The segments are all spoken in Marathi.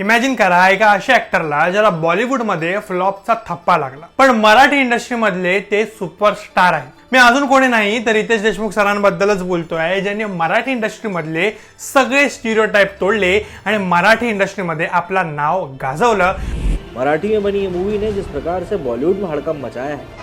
इमॅजिन करा एका अशा ऍक्टरला ज्याला बॉलिवूडमध्ये फ्लॉपचा थप्पा लागला. पण मराठी इंडस्ट्रीमधले ते सुपरस्टार आहेत. मी अजून कोणी नाही तर रितेश देशमुख सरांबद्दलच बोलतोय ज्यांनी मराठी इंडस्ट्रीमधले सगळे स्टिरियोटाईप तोडले आणि मराठी इंडस्ट्रीमध्ये आपला नाव गाजवलं. मराठी में बनी ये मूवी ने जिस प्रकार से बॉलीवुड में हड़कंप मचाया है।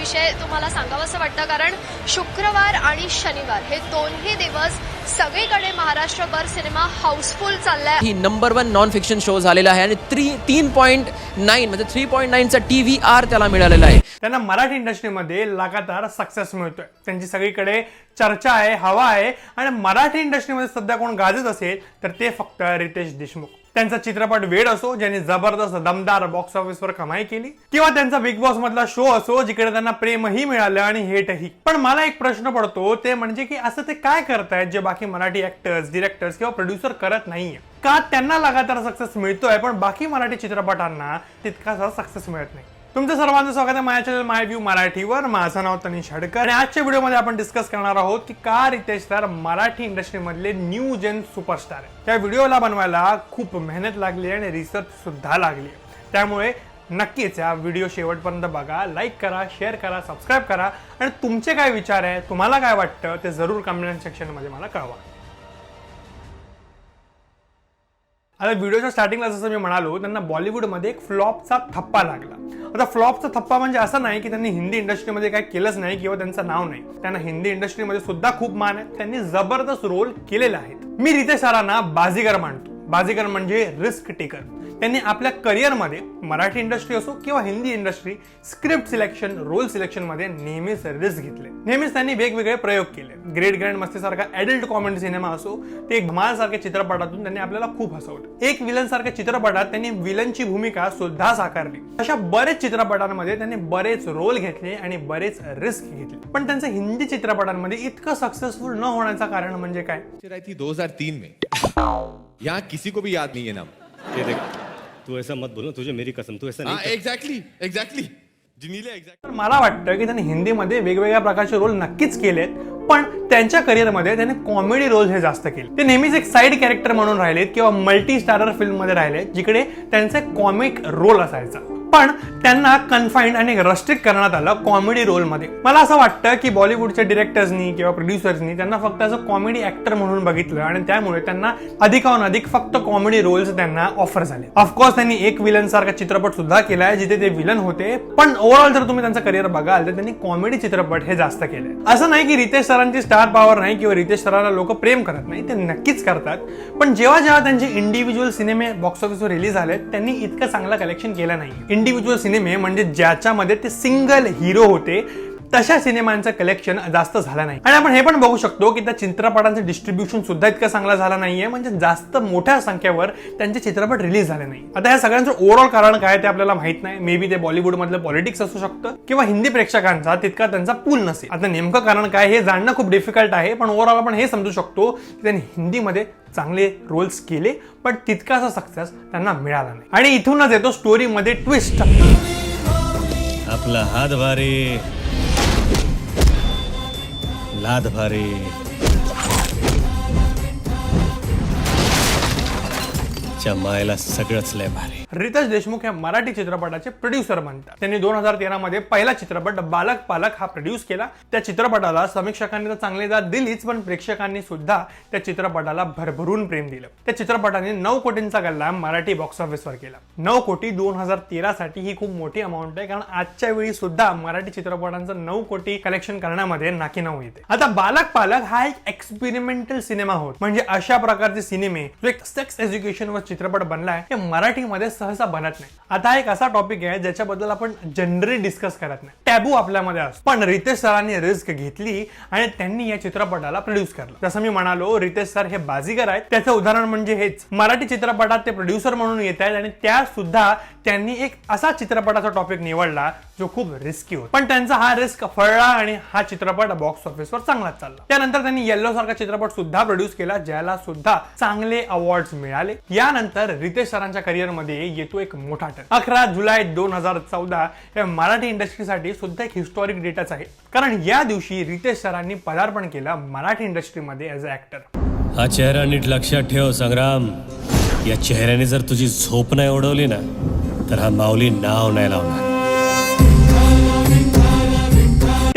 विषय तुम्हाला सांगावंसं वाटतं कारण शुक्रवार आणि शनिवार हे दोन्ही दिवस सगळीकडे महाराष्ट्रभर सिनेमा हाऊसफुल चाललाय. ही number one non fiction show झालेला आहे आणि थ्री तीन पॉईंट नाईन म्हणजे थ्री पॉईंट नाईनचा टी व्ही आर त्याला मिळालेला आहे. त्यांना मराठी इंडस्ट्रीमध्ये लगातार सक्सेस मिळतोय. त्यांची सगळीकडे चर्चा आहे हवा आहे आणि मराठी इंडस्ट्रीमध्ये सध्या कोण गाजत असेल तर ते फक्त रितेश देशमुख. त्यांचा चित्रपट वेड असो ज्याने जबरदस्त दमदार बॉक्स ऑफिसवर कमाई केली किंवा त्यांचा बिग बॉस मधला शो असो जिकडे त्यांना प्रेमही मिळालं आणि हेटही पण मला एक प्रश्न पडतो ते म्हणजे की असं ते काय करतायत जे बाकी मराठी ऍक्टर्स डिरेक्टर्स किंवा प्रोड्युसर करत नाहीये? का त्यांना लगातार सक्सेस मिळतोय पण बाकी मराठी चित्रपटांना तितकासा सक्सेस मिळत नाही? तुमचं सर्वांचं स्वागत आहे माझ्या चॅनल माय व्ह्यू मराठीवर. माझं नाव तनिष हडकर. आणि आजच्या व्हिडिओमध्ये आपण डिस्कस करणार आहोत की का रितेश सर मराठी इंडस्ट्रीमधले न्यू जेन सुपरस्टार आहे त्या व्हिडिओला बनवायला खूप मेहनत लागली आणि रिसर्च सुद्धा लागली त्यामुळे नक्कीच या व्हिडिओ शेवटपर्यंत बघा लाईक करा शेअर करा सबस्क्राईब करा. आणि तुमचे काय विचार आहे तुम्हाला काय वाटतं ते जरूर कमेंट सेक्शनमध्ये मला कळवा. आता व्हिडिओच्या स्टार्टिंगला जसं मी म्हणालो त्यांना बॉलिवूडमध्ये एक फ्लॉपचा थप्पा लागला. आता फ्लॉपचा थप्पा म्हणजे असं नाही की त्यांनी हिंदी इंडस्ट्रीमध्ये काय केलंच नाही किंवा त्यांचं नाव नाही. त्यांना हिंदी इंडस्ट्रीमध्ये सुद्धा खूप मान आहे. त्यांनी जबरदस्त रोल केलेले आहेत. मी रितेश सरांना बाजीगर मानतो. बाजीगर म्हणजे रिस्क टेकर त्यांनी आपल्या करिअरमध्ये मराठी इंडस्ट्री असो किंवा Hindi industry script selection role सिलेक्शनमध्ये नेहमीच रिस्क घेतले. नेहमीच त्यांनी वेगवेगळे प्रयोग केले. ग्रेट ग्रँड मस्तीसारखा ॲडल्ट कॉमेडी सिनेमा असो ते धमाल सारख्या चित्रपटातून त्यांनी आपल्याला खूप हसवलं. एक विलन सारख्या चित्रपटात त्यांनी विलनची भूमिका सुद्धा साकारली. अशा बरेच चित्रपटांमध्ये त्यांनी बरेच रोल घेतले आणि बरेच रिस्क घेतले. पण त्यांचं हिंदी चित्रपटांमध्ये इतकं सक्सेसफुल न होण्याचं कारण म्हणजे काय? दोन हजार तीन मे. या किसी को भी याद नाही है नाम. तू ऐसा मत बोलना तुझे मेरी कसम तू ऐसा नहीं हाँ जिनीले एग्जैक्ट तर मला वाटतं की त्यांनी हिंदीमध्ये वेगवेगळ्या प्रकारचे रोल नक्कीच केलेत पण त्यांच्या करिअरमध्ये त्यांनी कॉमेडी रोल हे जास्त केले ते नेहमीच एक साईड कॅरेक्टर म्हणून राहिलेत किंवा मल्टी स्टारर फिल्ममध्ये राहिले जिकडे त्यांचे कॉमिक रोल असायचा. पण त्यांना कन्फाईंड आणि रस्ट्रिक्ट करण्यात आलं कॉमेडी रोलमध्ये मला असं वाटतं की बॉलिवूडच्या डिरेक्टर्सनी किंवा प्रोड्युसर्सनी त्यांना फक्त असं कॉमेडी ऍक्टर म्हणून बघितलं आणि त्यामुळे त्यांना अधिकाहून अधिक फक्त कॉमेडी रोल्स त्यांना ऑफर झाले. ऑफकोर्स त्यांनी एक विलन सारखा चित्रपट सुद्धा केलाय जिथे ते विलन होते पण ओव्हरऑल जर तुम्ही त्यांचं करिअर बघाल तर त्यांनी कॉमेडी चित्रपट हे जास्त केले असं नाही की रितेश सरांची स्टार पॉवर नाही किंवा रितेश सरांना लोक प्रेम करत नाही ते नक्कीच करतात. पण जेव्हा जेव्हा त्यांचे इंडिव्हिज्युअल सिनेमे बॉक्स ऑफिसवर रिलीज झाले त्यांनी इतकं चांगलं कलेक्शन केलं नाही इंडिव्हिज्युअल सिनेमे म्हणजे ज्याच्यामध्ये ते सिंगल हिरो होते तशा सिनेमांचं कलेक्शन जास्त झालं नाही. आणि आपण हे पण बघू शकतो की त्या चित्रपटांचं डिस्ट्रीब्युशन सुद्धा इतकं चांगला झालं नाहीये म्हणजे जास्त मोठ्या संख्येवर त्यांचे चित्रपट रिलीज झाले नाही. आता या सगळ्यांचं ओव्हरऑल कारण काय ते आपल्याला माहीत नाही. मे बी ते बॉलिवूडमधलं पॉलिटिक्स असू शकतं किंवा हिंदी प्रेक्षकांचा तितका त्यांचा पूल नसेल. आता नेमकं कारण काय हे जाणणं खूप डिफिकल्ट आहे पण ओव्हरऑल आपण हे समजू शकतो की त्यांनी हिंदीमध्ये चांगले रोल्स केले पण तितकासा सक्सेस त्यांना मिळाला नाही. आणि इथूनच येतो स्टोरीमध्ये ट्विस्ट आपला हात भारी. लाद भारी. मायला सगळंच लय भारी. रितेश देशमुख हे मराठी चित्रपटाचे प्रोड्युसर म्हणतात त्यांनी दोन हजार तेरा मध्ये पहिला चित्रपट बालक पालक हा प्रोड्यूस केला. त्या चित्रपटाला समीक्षकांनी तर चांगली दाद दिलीच पण प्रेक्षकांनी सुद्धा त्या चित्रपटाला भरभरून प्रेम दिलं. त्या चित्रपटाने नऊ कोटींचा गल्ला मराठी बॉक्स ऑफिसवर केला. नऊ कोटी दोन हजार तेरा साठी ही खूप मोठी अमाऊंट आहे कारण आजच्या वेळी सुद्धा मराठी चित्रपटांचं नऊ कोटी कलेक्शन करण्यामध्ये नाकी नऊ येते. आता बालक पालक हा एक एक्सपेरिमेंटल सिनेमा होत. म्हणजे अशा प्रकारचे सिनेमे जो एक सेक्स एज्युकेशन वर चित्रपट बनलाय हे मराठीमध्ये सहसा बनत नाही. आता एक असा टॉपिक आहे ज्याच्याबद्दल आपण जनरली डिस्कस करत नाही. टॅबू आपल्यामध्ये असतो. पण रितेश सरांनी रिस्क घेतली आणि त्यांनी या चित्रपटाला प्रोड्यूस केलं जसं मी म्हणालो रितेश सर हे बाजीगर आहेत. त्याचं उदाहरण म्हणजे हेच. मराठी चित्रपटात ते प्रोड्युसर म्हणून येत आहेत आणि त्या सुद्धा त्यांनी एक असा चित्रपटाचा टॉपिक निवडला जो खूप रिस्की होता. पण त्यांचा हा रिस्क फळला आणि हा चित्रपट बॉक्स ऑफिसवर चांगलाच चालला. त्यानंतर त्यांनी येल्लो सारखा चित्रपट सुद्धा प्रोड्यूस केला ज्याला सुद्धा चांगले अवॉर्ड मिळाले. यानंतर रितेश सरांच्या करिअरमध्ये येतो एक मोठा टन. अकरा जुलै दोन हजार चौदा या मराठी इंडस्ट्रीसाठी सुद्धा एक हिस्टॉरिक डेटाच आहे. कारण या दिवशी रितेश सरांनी पदार्पण केलं मराठी इंडस्ट्रीमध्ये ॲज अ ऍक्टर हा चेहरा नीट लक्षात ठेव संग्राम. या चेहऱ्याने जर तुझी झोप नाही उडवली ना तर हा माऊली नाव नाही लावणार.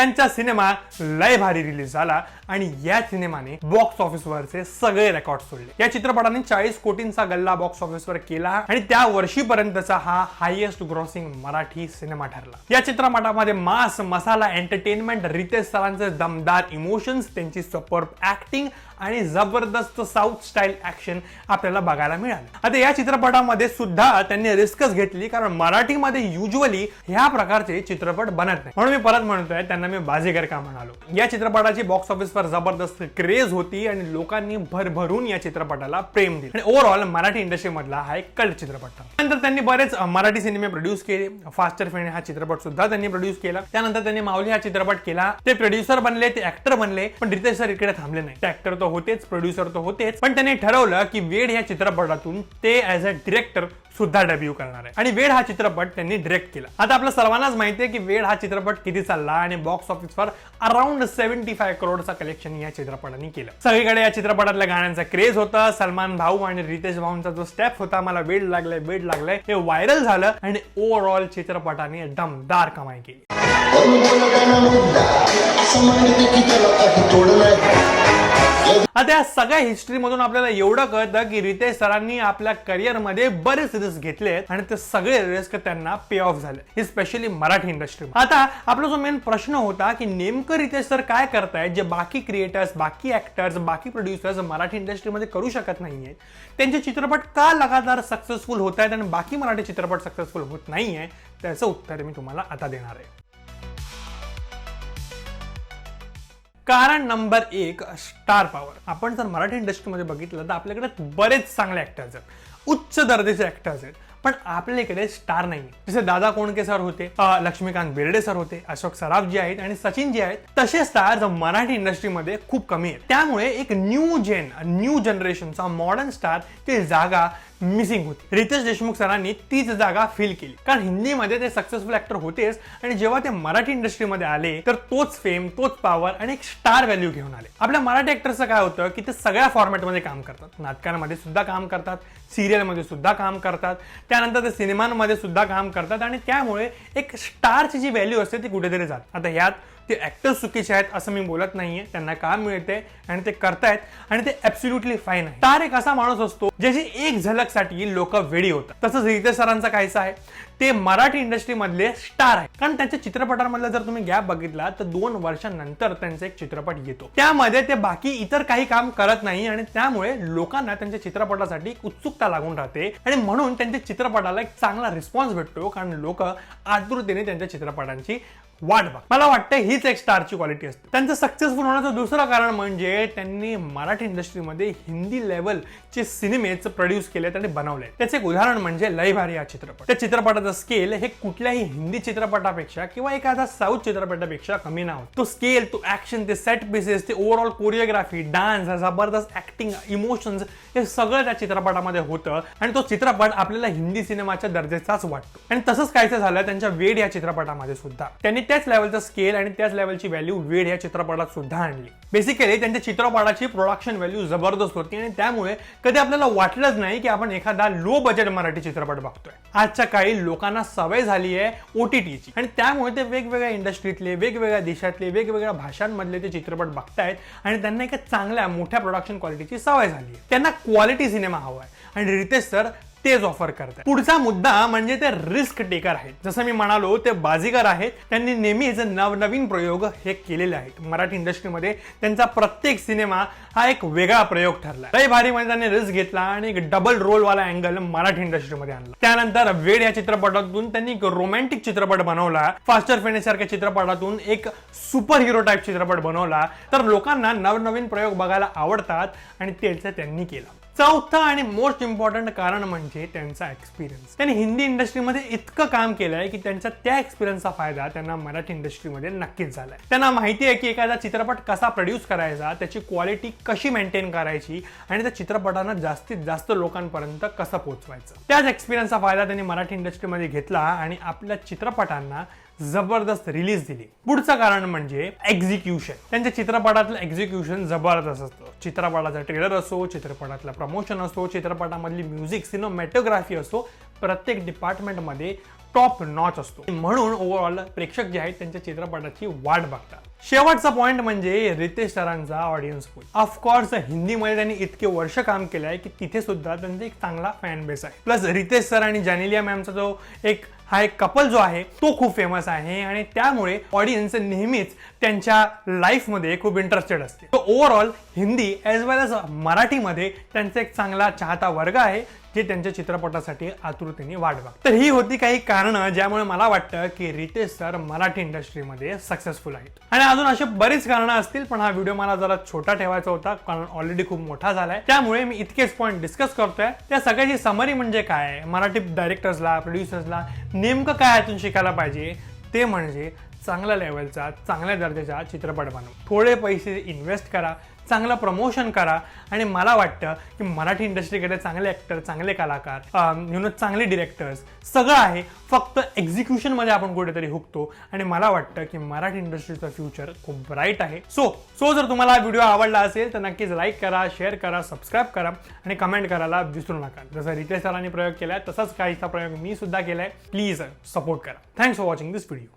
त्यांचा सिनेमा लय भारी रिलीज झाला आणि या सिनेमाने बॉक्स ऑफिसवरचे सगळे रेकॉर्ड सोडले. या चित्रपटाने चाळीस कोटींचा गल्ला बॉक्स ऑफिसवर केला आणि त्या वर्षीपर्यंतचा हा हायएस्ट ग्रॉसिंग मराठी सिनेमा ठरला. या चित्रपटामध्ये मास मसाला एंटरटेनमेंट रितेश सरांचे दमदार इमोशन्स त्यांची सपर्ब ऍक्टिंग आणि जबरदस्त साऊथ स्टाईल ऍक्शन आपल्याला बघायला मिळालं. आता या चित्रपटामध्ये सुद्धा त्यांनी रिस्कच घेतली कारण मराठीमध्ये युजली ह्या प्रकारचे चित्रपट बनत नाही. म्हणून मी परत म्हणतोय त्यांना मी बाजीगर का म्हणालो? या चित्रपटाची बॉक्स ऑफिसवर जबरदस्त क्रेज होती आणि लोकांनी भरभरून या चित्रपटाला प्रेम दिले. आणि ओव्हरऑल मराठी इंडस्ट्रीमधला हा एक कल्ट चित्रपट. नंतर त्यांनी बरेच मराठी सिनेमे प्रोड्यूस केले. फास्टर फेण हा चित्रपट सुद्धा त्यांनी प्रोड्यूस केला. त्यानंतर त्यांनी माऊली हा चित्रपट केला. ते प्रोड्युसर बनले ते ऍक्टर बनले पण रितेश सर इकडे थांबले नाही. ऍक्टर तो होतेच प्रोड्युसर तर होतेच पण त्यांनी ठरवलं की वेड या चित्रपटातून ते ऍज अ डिरेक्टर सुद्धा डेब्यू करणार आहे. आणि वेड हा चित्रपट त्यांनी डिरेक्ट केला. आता आपल्या सर्वांनाच माहिती आहे की वेड हा चित्रपट किती चालला आणि बॉक्स ऑफिसवर अराउंड सेव्हन्टी फाय करोडचा कलेक्शन या चित्रपटाने केलं. सगळीकडे या चित्रपटातल्या गाण्यांचा क्रेज होता. सलमान भाऊ आणि रितेश भाऊंचा जो स्टेप होता मला वेड लागलाय वेड लागलाय हे व्हायरल झालं आणि ओव्हरऑल चित्रपटाने दमदार कमाई केली. आता या सगळ्या हिस्ट्री मधून आपल्याला एवढं कळतं की रितेश सरांनी आपल्या करिअरमध्ये बरेच रिस्क घेतले आणि ते सगळे रिस्क त्यांना पे ऑफ झाले. स्पेशली मराठी इंडस्ट्री आता आपला जो मेन प्रश्न होता की नेमकं रितेश सर काय करतायत जे बाकी क्रिएटर्स बाकी ऍक्टर्स बाकी प्रोड्युसर्स मराठी इंडस्ट्रीमध्ये करू शकत नाहीये त्यांचे चित्रपट का लगातार सक्सेसफुल होत आहेत आणि बाकी मराठी चित्रपट सक्सेसफुल होत नाहीये त्याचं उत्तर मी तुम्हाला आता देणार आहे. कारण नंबर एक स्टार पॉवर आपण जर मराठी इंडस्ट्रीमध्ये बघितलं तर आपल्याकडे बरेच चांगले ॲक्टर्स आहेत. उच्च दर्जाचे ॲक्टर्स आहेत. पण आपल्या इकडे स्टार नाही जसे दादा कोणके सर होते लक्ष्मीकांत बेर्डे सर होते अशोक सराफ जे आहेत आणि सचिन जे आहेत तसे स्टार्स मराठी इंडस्ट्रीमध्ये खूप कमी आहेत. त्यामुळे एक न्यू जेन न्यू जनरेशनचा मॉडर्न स्टार ते जागा मिसिंग होती. रितेश देशमुख सरांनी तीच जागा फिल केली. कारण हिंदीमध्ये ते सक्सेसफुल ऍक्टर होतेच आणि जेव्हा ते मराठी इंडस्ट्रीमध्ये आले तर तोच फेम तोच पॉवर आणि एक स्टार व्हॅल्यू घेऊन आले. आपल्या मराठी ऍक्टरचं काय होतं की ते सगळ्या फॉर्मॅटमध्ये काम करतात. नाटकांमध्ये सुद्धा काम करतात सिरियलमध्ये सुद्धा काम करतात. त्यानंतर ते सिनेमांमध्ये सुद्धा काम करतात आणि त्यामुळे एक स्टारची जी व्हॅल्यू असते ती कुठेतरी जात. आता यात ते ॲक्टर चुकीचे आहेत असं मी बोलत नाहीये. त्यांना काम मिळते आणि ते करतायत आणि ते ॲब्सुल्युटली फाईन आहे. तार एक असा माणूस असतो ज्याची एक झलकसाठी लोक वेडी होतात. तसंच रितेश सरांचा कायचा आहे ते मराठी इंडस्ट्री मधले स्टार आहे कारण त्यांच्या चित्रपटांमधला जर तुम्ही गॅप बघितला तर दोन वर्षांनंतर त्यांचा एक चित्रपट येतो. त्यामध्ये ते बाकी इतर काही काम करत नाही आणि त्यामुळे लोकांना त्यांच्या चित्रपटासाठी उत्सुकता लागून राहते. आणि म्हणून त्यांच्या चित्रपटाला एक चांगला रिस्पॉन्स भेटतो कारण लोक आतुरतेने त्यांच्या चित्रपटांची वाट बघ. मला वाटतं हीच एक स्टारची क्वालिटी असते. त्यांचं सक्सेसफुल होण्याचं दुसरं कारण म्हणजे त्यांनी मराठी इंडस्ट्रीमध्ये हिंदी लेवलचे सिनेमेच प्रोड्यूस केले आणि बनवले त्याचे एक उदाहरण म्हणजे लय भारी हा चित्रपट. त्या चित्रपटाचं स्केल हे कुठल्याही हिंदी चित्रपटापेक्षा किंवा एखादा साऊथ चित्रपटापेक्षा कमी नव्हतं तो स्केल तो ऍक्शन ते सेट पीसेस ते ओव्हरऑल कोरिओग्राफी डान्स जबरदस्त ऍक्टिंग इमोशन्स हे सगळं त्या चित्रपटामध्ये होतं आणि तो चित्रपट आपल्याला हिंदी सिनेमाच्या दर्जेचाच वाटतो. आणि तसंच कायचं झालं त्यांच्या वेड या चित्रपटामध्ये सुद्धा. त्यांनी त्याच लेवलचा स्केल आणि त्याच लेवलची व्हॅल्यू वेड या चित्रपटात सुद्धा आणली. बेसिकली त्यांच्या चित्रपटाची प्रोडक्शन व्हॅल्यू जबरदस्त होती आणि त्यामुळे कधी आपल्याला वाटलंच नाही की आपण एखादा लो बजेट मराठी चित्रपट बघतोय. आजच्या काळी लोकांना सवय झाली आहे ओटीटीची आणि त्यामुळे ते वेगवेगळ्या इंडस्ट्रीतले वेगवेगळ्या देशातले वेगवेगळ्या भाषांमधले ते चित्रपट बघतायत आणि त्यांना एका चांगल्या मोठ्या प्रोडक्शन क्वालिटीची सवय झाली आहे. त्यांना क्वालिटी सिनेमा हवा आहे. आणि रितेश सर तेच ऑफर करतात पुढचा मुद्दा म्हणजे ते रिस्क टेकर आहेत. जसं मी म्हणालो ते बाजीगर आहेत. त्यांनी नेहमीच नवनवीन प्रयोग हे केलेले आहेत. मराठी इंडस्ट्रीमध्ये त्यांचा प्रत्येक सिनेमा हा एक वेगळा प्रयोग ठरला. लय भारी मध्ये त्यांनी रिस्क घेतला आणि एक डबल रोल वाला अँगल मराठी इंडस्ट्रीमध्ये आणला. त्यानंतर वेड या चित्रपटातून त्यांनी एक रोमॅन्टिक चित्रपट बनवला. फास्टर फेने सारख्या चित्रपटातून एक सुपर हिरो टाईप चित्रपट बनवला. तर लोकांना नवनवीन प्रयोग बघायला आवडतात आणि त्याचं त्यांनी केलं. चौथं आणि मोस्ट इम्पॉर्टंट कारण म्हणजे त्यांचा एक्सपिरियन्स त्यांनी हिंदी इंडस्ट्रीमध्ये इतकं काम केलंय की त्यांचा त्या एक्सपिरियन्सचा फायदा त्यांना मराठी इंडस्ट्रीमध्ये नक्कीच झालाय. त्यांना माहिती आहे की एखादा चित्रपट कसा प्रोड्यूस करायचा त्याची क्वालिटी कशी मेंटेन करायची आणि त्या चित्रपटांना जास्तीत जास्त लोकांपर्यंत कसं पोहोचवायचं. त्याच एक्सपिरियन्सचा फायदा त्यांनी मराठी इंडस्ट्रीमध्ये घेतला आणि आपल्या चित्रपटांना जबरदस्त रिलीज दिली. पुढचं कारण म्हणजे एक्झिक्युशन त्यांच्या चित्रपटातलं एक्झिक्युशन जबरदस्त असतं. चित्रपटाचा ट्रेलर असो चित्रपटातलं प्रमोशन असो चित्रपटामधली म्युझिक सिनेमॅटोग्राफी असो प्रत्येक डिपार्टमेंटमध्ये टॉप नॉच असतो. म्हणून ओव्हरऑल प्रेक्षक जे आहेत त्यांच्या चित्रपटाची वाट बघतात. शेवटचा पॉईंट म्हणजे रितेश सरांचा ऑडियन्स पूल ऑफकोर्स हिंदीमध्ये त्यांनी इतके वर्ष काम केलं आहे की तिथे सुद्धा त्यांचा एक चांगला फॅन बेस आहे. प्लस रितेश सर आणि जॅनिलिया मॅमचा जो एक हा एक कपल जो आहे तो खूप फेमस आहे आणि त्यामुळे ऑडियन्स नेहमीच त्यांच्या लाईफमध्ये खूप इंटरेस्टेड असते. तो overall Hindi as well as मराठीमध्ये त्यांचा एक चांगला चाहता वर्ग आहे जे त्यांच्या चित्रपटासाठी आतुरतेने वाट तर ही होती काही कारणं ज्यामुळे मला वाटतं की रितेश सर मराठी इंडस्ट्रीमध्ये सक्सेसफुल आहेत. आणि अजून असे बरीच कारणं असतील पण हा व्हिडिओ मला जरा छोटा ठेवायचा होता कारण ऑलरेडी खूप मोठा झालाय. त्यामुळे मी इतकेच पॉईंट डिस्कस करतोय. त्या सगळ्याची समरी म्हणजे काय? मराठी डायरेक्टर्सला प्रोड्युसर्सला नेमकं काय यातून शिकायला पाहिजे? ते म्हणजे चांगल्या लेवलचा चांगल्या दर्जाचा चित्रपट बनव थोडे पैसे इन्व्हेस्ट करा. चांगलं प्रमोशन करा. आणि मला वाटतं की मराठी इंडस्ट्रीकडे चांगले ॲक्टर चांगले कलाकार यु नो चांगले डिरेक्टर्स सगळं आहे. फक्त एक्झिक्युशनमध्ये आपण कुठेतरी हुकतो. आणि मला वाटतं की मराठी इंडस्ट्रीचं फ्युचर खूप ब्राईट आहे. सो सो जर तुम्हाला हा व्हिडिओ आवडला असेल तर नक्कीच लाईक करा शेअर करा सबस्क्राईब करा आणि कमेंट करायला विसरू नका. जसं रितेश सरांनी प्रयोग केलाय तसाच काहीचा प्रयोग मी सुद्धा केलाय. प्लीज सपोर्ट करा. Thanks for watching this video